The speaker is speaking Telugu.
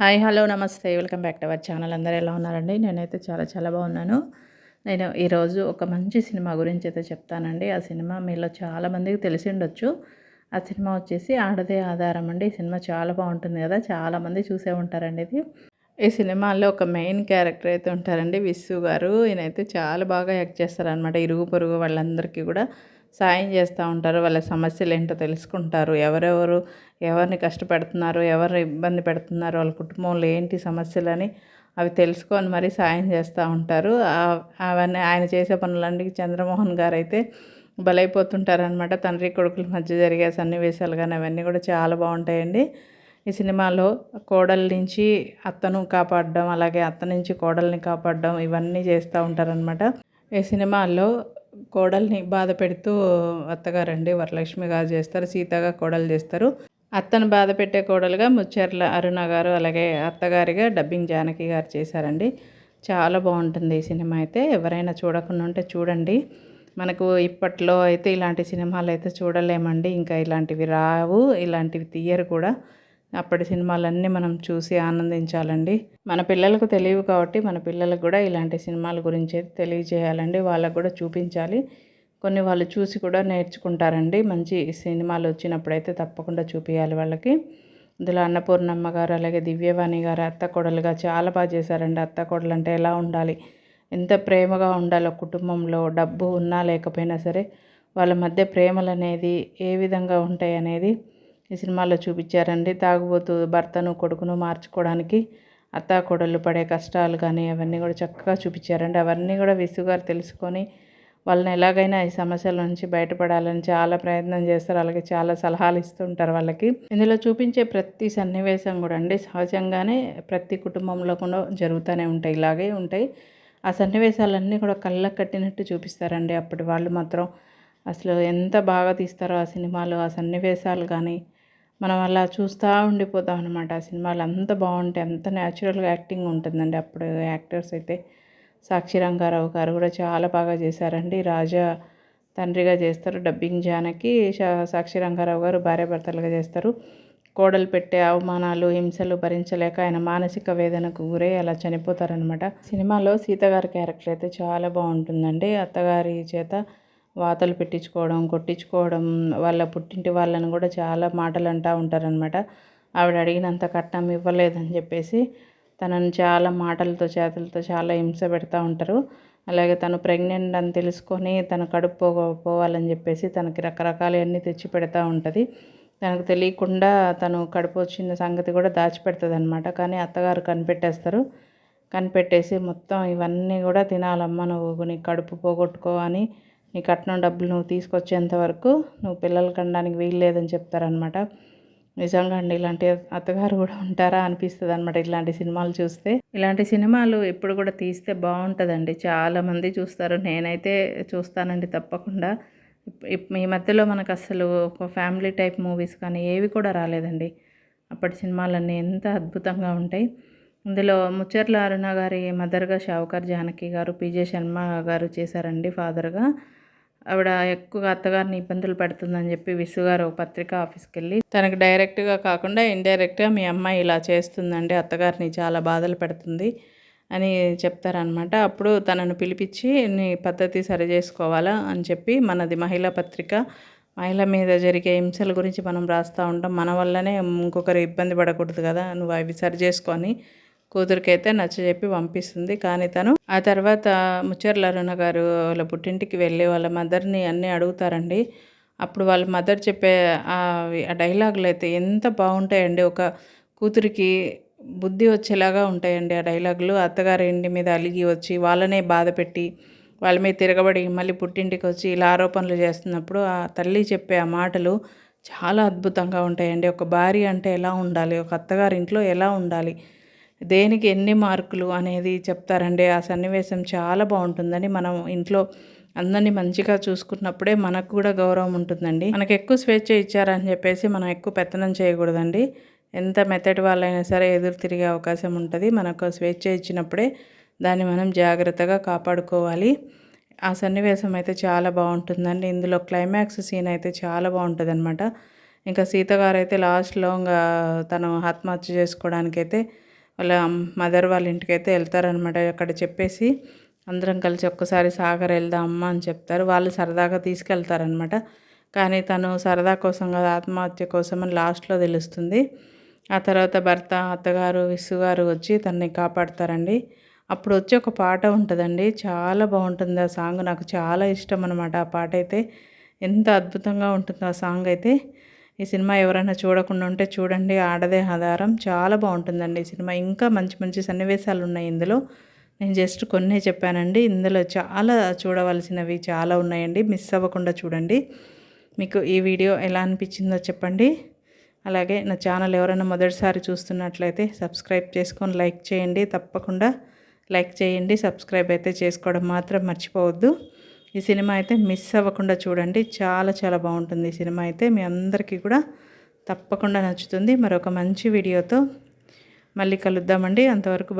Hi hello namaste. Welcome back to our channel. అందరూ ఎలా ఉన్నారండి? నేనైతే చాలా చాలా బాగున్నాను. నేను ఈరోజు ఒక మంచి సినిమా గురించి అయితే చెప్తానండి. ఆ సినిమా మీలో చాలామందికి తెలిసి ఉండొచ్చు. ఆ సినిమా వచ్చేసి ఆడదే ఆధారం అండి. ఈ సినిమా చాలా బాగుంటుంది కదా. చాలామంది చూసే ఉంటారండి ఇది. ఈ సినిమాలో ఒక మెయిన్ క్యారెక్టర్ అయితే ఉంటారండి విస్సు గారు. ఈయనైతే చాలా బాగా యాక్ట్ చేస్తారనమాట ఇరుగు పొరుగు వాళ్ళందరికీ కూడా సాయం చేస్తూ ఉంటారు. వాళ్ళ సమస్యలు ఏంటో తెలుసుకుంటారు. ఎవరెవరు ఎవరిని కష్టపెడుతున్నారు ఎవరు ఇబ్బంది పెడుతున్నారు వాళ్ళ కుటుంబంలో ఏంటి సమస్యలని అవి తెలుసుకొని మరీ సాయం చేస్తూ ఉంటారు. అవన్నీ ఆయన చేసే పనులన్నీ చంద్రమోహన్ గారు అయితే బలైపోతుంటారనమాట తండ్రి కొడుకుల మధ్య జరిగే సన్నివేశాలు కానీ అవన్నీ కూడా చాలా బాగుంటాయండి. ఈ సినిమాలో కోడల నుంచి అత్తను కాపాడడం అలాగే అత్త నుంచి కోడల్ని కాపాడడం ఇవన్నీ చేస్తూ ఉంటారనమాట ఈ సినిమాల్లో కోడల్ని బాధ పెడుతూ అత్తగారండి వరలక్ష్మి గారు చేస్తారు సీతగా కోడలు చేస్తారు. అత్తను బాధ పెట్టే కోడలుగా ముచ్చెర్ల అరుణ గారు అలాగే అత్తగారిగా డబ్బింగ్ జానకి గారు చేశారండి. చాలా బాగుంటుంది ఈ సినిమా అయితే. ఎవరైనా చూడకుండా ఉంటే చూడండి. మనకు ఇప్పట్లో అయితే ఇలాంటి సినిమాలు అయితే చూడలేమండి. ఇంకా ఇలాంటివి రావు ఇలాంటివి తీయరు కూడా. అప్పటి సినిమాలన్నీ మనం చూసి ఆనందించాలండి. మన పిల్లలకు తెలియవు కాబట్టి మన పిల్లలకు కూడా ఇలాంటి సినిమాల గురించి తెలియజేయాలండి. వాళ్ళకు కూడా చూపించాలి. కొన్ని వాళ్ళు చూసి కూడా నేర్చుకుంటారండి. మంచి సినిమాలు వచ్చినప్పుడైతే తప్పకుండా చూపించాలి వాళ్ళకి. ఇందులో అన్నపూర్ణమ్మ గారు అలాగే దివ్యవాణి గారు అత్త కొడలుగా చాలా బాగా చేశారండి. అత్త కొడలు అంటే ఎలా ఉండాలి? ఎంత ప్రేమగా ఉండాలో కుటుంబంలో డబ్బు ఉన్నా లేకపోయినా సరే వాళ్ళ మధ్య ప్రేమలు అనేది ఏ విధంగా ఉంటాయి అనేది ఈ సినిమాలో చూపించారండి. తాగుబోతు భర్తను కొడుకును మార్చుకోవడానికి అత్త కొడలు పడే కష్టాలు కానీ అవన్నీ కూడా చక్కగా చూపించారండి. అవన్నీ కూడా విసుగారు తెలుసుకొని వాళ్ళని ఎలాగైనా ఈ సమస్యల నుంచి బయటపడాలని చాలా ప్రయత్నం చేస్తారు. అలాగే చాలా సలహాలు ఇస్తుంటారు వాళ్ళకి. ఇందులో చూపించే ప్రతి సన్నివేశం కూడా అండి సహజంగానే ప్రతి కుటుంబంలో కూడా జరుగుతూనే ఉంటాయి. ఇలాగే ఉంటాయి. ఆ సన్నివేశాలన్నీ కూడా కళ్ళకు కట్టినట్టు చూపిస్తారండి. అప్పటి వాళ్ళు మాత్రం అసలు ఎంత బాగా తీస్తారో ఆ సినిమాలు ఆ సన్నివేశాలు కానీ మనం అలా చూస్తూ ఉండిపోతాం అనమాట ఆ సినిమాలు అంత బాగుంటాయి. అంత న్యాచురల్గా యాక్టింగ్ ఉంటుందండి. అప్పుడు యాక్టర్స్ అయితే సాక్షి రంగారావు గారు కూడా చాలా బాగా చేశారండి. రాజా తండ్రిగా చేస్తారు. డబ్బింగ్ జానకి సాక్షి రంగారావు గారు భార్యాభర్తలుగా చేస్తారు. కోడలు పెట్టే అవమానాలు హింసలు భరించలేక ఆయన మానసిక వేదనకు గురై అలా చనిపోతారనమాట సినిమాలో సీతగారి క్యారెక్టర్ అయితే చాలా బాగుంటుందండి. అత్తగారి చేత వాతలు పెట్టించుకోవడం కొట్టించుకోవడం వాళ్ళ పుట్టింటి వాళ్ళని కూడా చాలా మాటలు అంటూ ఉంటారనమాట ఆవిడ అడిగినంత కట్నం ఇవ్వలేదని చెప్పేసి తనను చాలా మాటలతో చేతులతో చాలా హింస పెడతా ఉంటారు. అలాగే తను ప్రెగ్నెంట్ అని తెలుసుకొని తన కడుపు పోవాలని చెప్పేసి తనకి రకరకాలవన్నీ తెచ్చి పెడతా ఉంటుంది. తనకు తెలియకుండా తను కడుపు వచ్చిన సంగతి కూడా దాచిపెడుతుంది అనమాట కానీ అత్తగారు కనిపెట్టేస్తారు. కనిపెట్టేసి మొత్తం ఇవన్నీ కూడా తినాలమ్మ నువ్వు నీ కడుపు పోగొట్టుకో అని నీ కట్నం డబ్బులు నువ్వు తీసుకొచ్చేంత వరకు నువ్వు పిల్లలు కనడానికి వీలు లేదని చెప్తారనమాట నిజంగా అండి ఇలాంటి అత్తగారు కూడా ఉంటారా అనిపిస్తుంది అనమాట ఇలాంటి సినిమాలు చూస్తే. ఇలాంటి సినిమాలు ఎప్పుడు కూడా తీస్తే బాగుంటుందండి. చాలామంది చూస్తారు. నేనైతే చూస్తానండి తప్పకుండా. ఈ మధ్యలో మనకు అసలు ఒక ఫ్యామిలీ టైప్ మూవీస్ కానీ ఏవి కూడా రాలేదండి. అప్పటి సినిమాలన్నీ ఎంత అద్భుతంగా ఉంటాయి. ఇందులో ముచ్చర్ల అరుణ గారి మదర్గా షావుకర్ జానకి గారు పీజే శర్మ గారు చేశారండి ఫాదర్గా. ఆవిడ ఎక్కువగా అత్తగారిని ఇబ్బందులు పెడుతుందని చెప్పి విసుగారు పత్రిక ఆఫీస్కి వెళ్ళి తనకు డైరెక్ట్గా కాకుండా ఇండైరెక్ట్గా మీ అమ్మాయి ఇలా చేస్తుందండి అత్తగారిని చాలా బాధలు పెడుతుంది అని చెప్తారనమాట అప్పుడు తనను పిలిపించి నీ పద్ధతి సరి చేసుకోవాలా? అని చెప్పి మనది మహిళా పత్రిక. మహిళ మీద జరిగే హింసల గురించి మనం రాస్తూ ఉంటాం. మన వల్లనే ఇంకొకరు ఇబ్బంది పడకూడదు కదా నువ్వు అవి సరి చేసుకొని కూతురికైతే నచ్చజెప్పి పంపిస్తుంది. కానీ తను ఆ తర్వాత ముచ్చర్ల అరుణ గారు వాళ్ళ పుట్టింటికి వెళ్ళి వాళ్ళ మదర్ని అన్నీ అడుగుతారండి. అప్పుడు వాళ్ళ మదర్ చెప్పే ఆ డైలాగులు అయితే ఎంత బాగుంటాయండి. ఒక కూతురికి బుద్ధి వచ్చేలాగా ఉంటాయండి ఆ డైలాగులు. అత్తగారి ఇంటి మీద అలిగి వచ్చి వాళ్ళనే బాధ పెట్టి వాళ్ళ మీద తిరగబడి మళ్ళీ పుట్టింటికి వచ్చి ఇలా ఆరోపణలు చేస్తున్నప్పుడు ఆ తల్లి చెప్పే ఆ మాటలు చాలా అద్భుతంగా ఉంటాయండి. ఒక భార్య అంటే ఎలా ఉండాలి? ఒక అత్తగారి ఇంట్లో ఎలా ఉండాలి? దేనికి ఎన్ని మార్కులు అనేది చెప్తారండి. ఆ సన్నివేశం చాలా బాగుంటుందని మనం ఇంట్లో అందరినీ మంచిగా చూసుకున్నప్పుడే మనకు కూడా గౌరవం ఉంటుందండి. మనకు ఎక్కువ స్వేచ్ఛ ఇచ్చారని చెప్పేసి మనం ఎక్కువ పెత్తనం చేయకూడదండి. ఎంత మెత్తటి వాళ్ళైనా సరే ఎదురు తిరిగే అవకాశం ఉంటుంది. మనకు స్వేచ్ఛ ఇచ్చినప్పుడే దాన్ని మనం జాగ్రత్తగా కాపాడుకోవాలి. ఆ సన్నివేశం అయితే చాలా బాగుంటుందండి. ఇందులో క్లైమాక్స్ సీన్ అయితే చాలా బాగుంటుంది అనమాట ఇంకా సీతగారు అయితే లాస్ట్లో ఇంకా తను ఆత్మహత్య చేసుకోవడానికైతే వాళ్ళ మదర్ వాళ్ళ ఇంటికి అయితే వెళ్తారనమాట అక్కడ చెప్పేసి అందరం కలిసి ఒక్కసారి సాగర్ వెళ్దాం అమ్మ అని చెప్తారు. వాళ్ళు సరదాగా తీసుకెళ్తారనమాట కానీ తను సరదా కోసం కాదు ఆత్మహత్య కోసం అని లాస్ట్లో తెలుస్తుంది. ఆ తర్వాత భర్త అత్తగారు విసుగారు వచ్చి తనని కాపాడతారండి. అప్పుడు వచ్చి ఒక పాట ఉంటుందండి. చాలా బాగుంటుంది ఆ సాంగ్. నాకు చాలా ఇష్టం అనమాట ఆ పాట అయితే ఎంత అద్భుతంగా ఉంటుందో ఆ సాంగ్ అయితే. ఈ సినిమా ఎవరైనా చూడకుండా ఉంటే చూడండి ఆడదే ఆధారం. చాలా బాగుంటుందండి ఈ సినిమా. ఇంకా మంచి మంచి సన్నివేశాలు ఉన్నాయి ఇందులో. నేను జస్ట్ కొన్నే చెప్పానండి. ఇందులో చాలా చూడవలసినవి చాలా ఉన్నాయండి. మిస్ అవ్వకుండా చూడండి. మీకు ఈ వీడియో ఎలా అనిపించిందో చెప్పండి. అలాగే నా ఛానల్ ఎవరైనా మొదటిసారి చూస్తున్నట్లయితే సబ్స్క్రైబ్ చేసుకొని లైక్ చేయండి. తప్పకుండా లైక్ చేయండి. సబ్స్క్రైబ్ అయితే చేసుకోవడం మాత్రం మర్చిపోవద్దు. ఈ సినిమా అయితే మిస్ అవ్వకుండా చూడండి. చాలా చాలా బాగుంటుంది ఈ సినిమా అయితే. మీ అందరికీ కూడా తప్పకుండా నచ్చుతుంది. మరొక మంచి వీడియోతో మళ్ళీ కలుద్దామండి. అంతవరకు